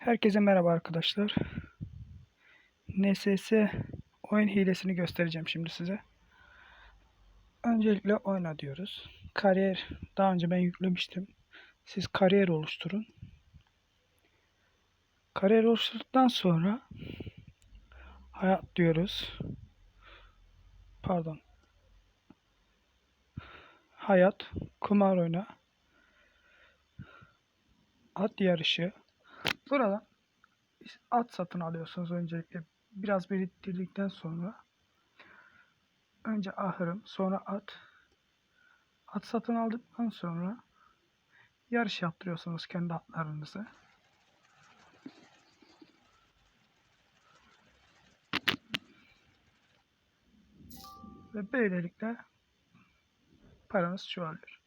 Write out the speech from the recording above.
Herkese merhaba arkadaşlar. NSS oyun hilesini göstereceğim şimdi size. Öncelikle oyna diyoruz. Kariyer daha önce ben yüklemiştim. Siz kariyer oluşturun. Kariyer oluşturduktan sonra hayat diyoruz. Pardon. Hayat, kumar oyna, at yarışı, Burada at satın alıyorsunuz öncelikle. Biraz biriktirdikten sonra önce ahırım, sonra at. At satın aldıktan sonra yarış yaptırıyorsunuz kendi atlarınızı. Ve böylelikle paranız çoğalıyor.